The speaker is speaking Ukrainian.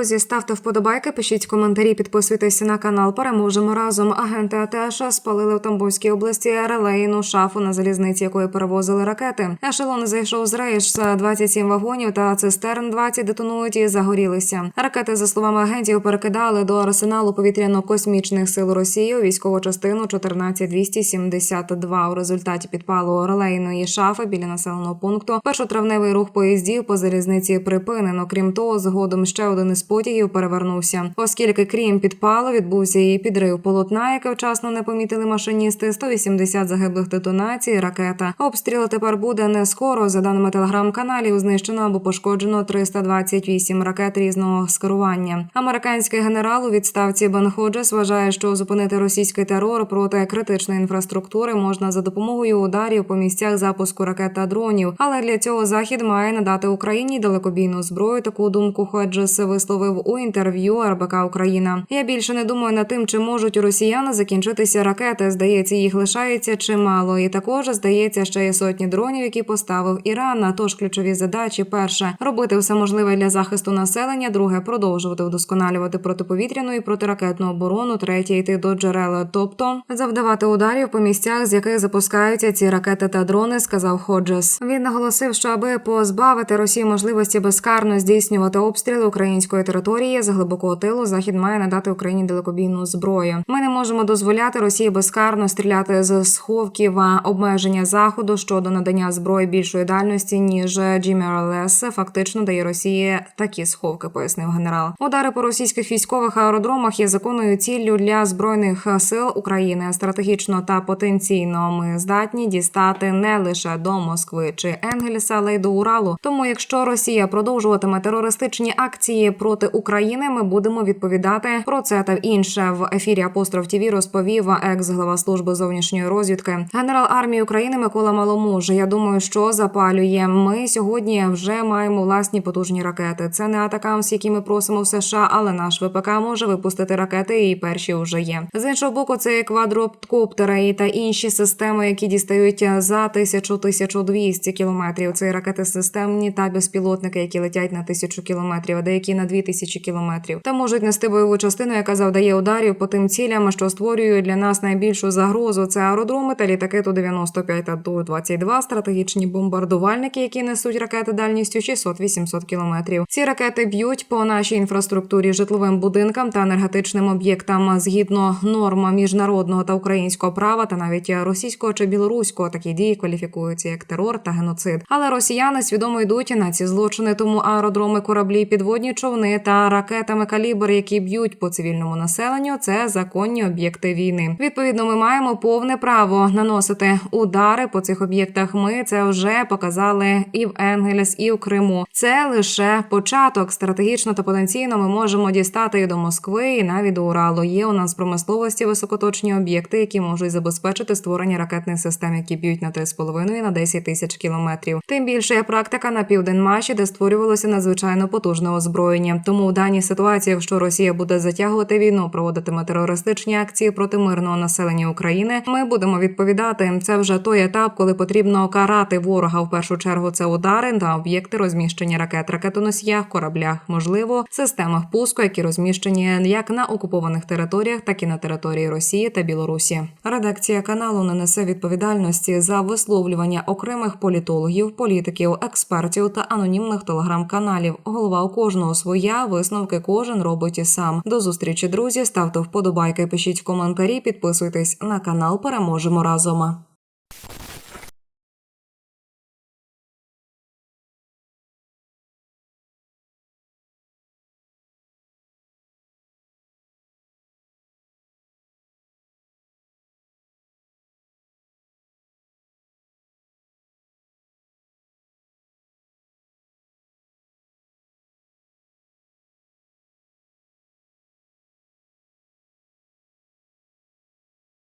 Друзі, ставте вподобайки, пишіть коментарі, підписуйтесь на канал. Переможемо разом. Агенти АТШ спалили в Тамбовській області релейну шафу на залізниці, якої перевозили ракети. Ешелон зайшов з рейш 27 вагонів та цистерн 20 детонують і загорілися. Ракети, за словами агентів, перекидали до арсеналу повітряно-космічних сил Росії у військову частину 14272. У результаті підпалу релейної шафи біля населеного пункту першотравневий рух поїздів по залізниці припинено. Крім того, згодом ще один із потягів перевернувся, оскільки крім підпалу відбувся і підрив полотна, яке вчасно не помітили машиністи. 180 загиблих детонацій. Ракета обстріл тепер буде не скоро. За даними телеграм-каналів, знищено або пошкоджено 328 ракет різного скерування. Американський генерал у відставці Бен Ходжес вважає, що зупинити російський терор проти критичної інфраструктури можна за допомогою ударів по місцях запуску ракет та дронів. Але для цього захід має надати Україні далекобійну зброю. Таку думку Ходжес висловив у інтерв'ю РБК Україна. Я більше не думаю над тим, чи можуть у росіян закінчитися ракети. Здається, їх лишається чимало. І також здається, ще є сотні дронів, які поставив Іран. Тож ключові задачі: перше робити все можливе для захисту населення. Друге продовжувати вдосконалювати протиповітряну і протиракетну оборону. Третє йти до джерела, тобто завдавати ударів по місцях, з яких запускаються ці ракети та дрони, сказав Ходжес. Він наголосив, що аби позбавити Росії можливості безкарно здійснювати обстріли української території з глибокого тилу, захід має надати Україні далекобійну зброю. Ми не можемо дозволяти Росії безкарно стріляти з сховків обмеження заходу щодо надання зброї більшої дальності ніж GMLS фактично дає Росії такі сховки, пояснив генерал. Удари по російських військових аеродромах є законною ціллю для збройних сил України. Стратегічно та потенційно ми здатні дістати не лише до Москви чи Енгельса, але й до Уралу. Тому, якщо Росія продовжуватиме терористичні акції проти України, ми будемо відповідати про це та інше в ефірі Апостроф ТІВІ розповів екс-глава служби зовнішньої розвідки, генерал армії України Микола Маломуж. Я думаю, що запалює. Ми сьогодні вже маємо власні потужні ракети. Це не атакамс, які ми просимо в США, але наш ВПК може випустити ракети, і перші вже є. З іншого боку, це квадроптери та інші системи, які дістають за 1000-1200 кілометрів. Це ракети системні та безпілотники, які летять на тисячу кілометрів, а деякі на дві тисячі кілометрів. Та можуть нести бойову частину, яка завдає ударів по тим цілям, що створюють для нас найбільшу загрозу. Це аеродроми та літаки ту 95 та ту 22 стратегічні бомбардувальники, які несуть ракети дальністю 600-800 кілометрів. Ці ракети б'ють по нашій інфраструктурі, житловим будинкам та енергетичним об'єктам згідно норм міжнародного та українського права, та навіть російського чи білоруського такі дії кваліфікуються як терор та геноцид. Але росіяни свідомо йдуть на ці злочини, тому аеродроми, кораблі, підводні човни та ракетами калібр, які б'ють по цивільному населенню, це законні об'єкти війни. Відповідно, ми маємо повне право наносити удари по цих об'єктах. Ми це вже показали і в Енгелес, і в Криму. Це лише початок. Стратегічно та потенційно ми можемо дістати і до Москви, і навіть до Уралу. Є у нас промисловості високоточні об'єкти, які можуть забезпечити створення ракетних систем, які б'ють на 3,5 і на 10 тисяч кілометрів. Тим більше є практика на південмаші, де створювалося надзвичайно потужне озброєння. Тому в даній ситуації, якщо Росія буде затягувати війну, проводитиме терористичні акції проти мирного населення України, ми будемо відповідати. Це вже той етап, коли потрібно карати ворога. В першу чергу це удари та об'єкти розміщення ракет, ракетоносіях, кораблях, можливо, системах пуску, які розміщені як на окупованих територіях, так і на території Росії та Білорусі. Редакція каналу не несе відповідальності за висловлювання окремих політологів, політиків, експертів та анонімних телеграм-каналів. Голова у кожного своя висновки кожен робить і сам. До зустрічі, друзі. Ставте вподобайки, пишіть коментарі, підписуйтесь на канал. Переможемо разом.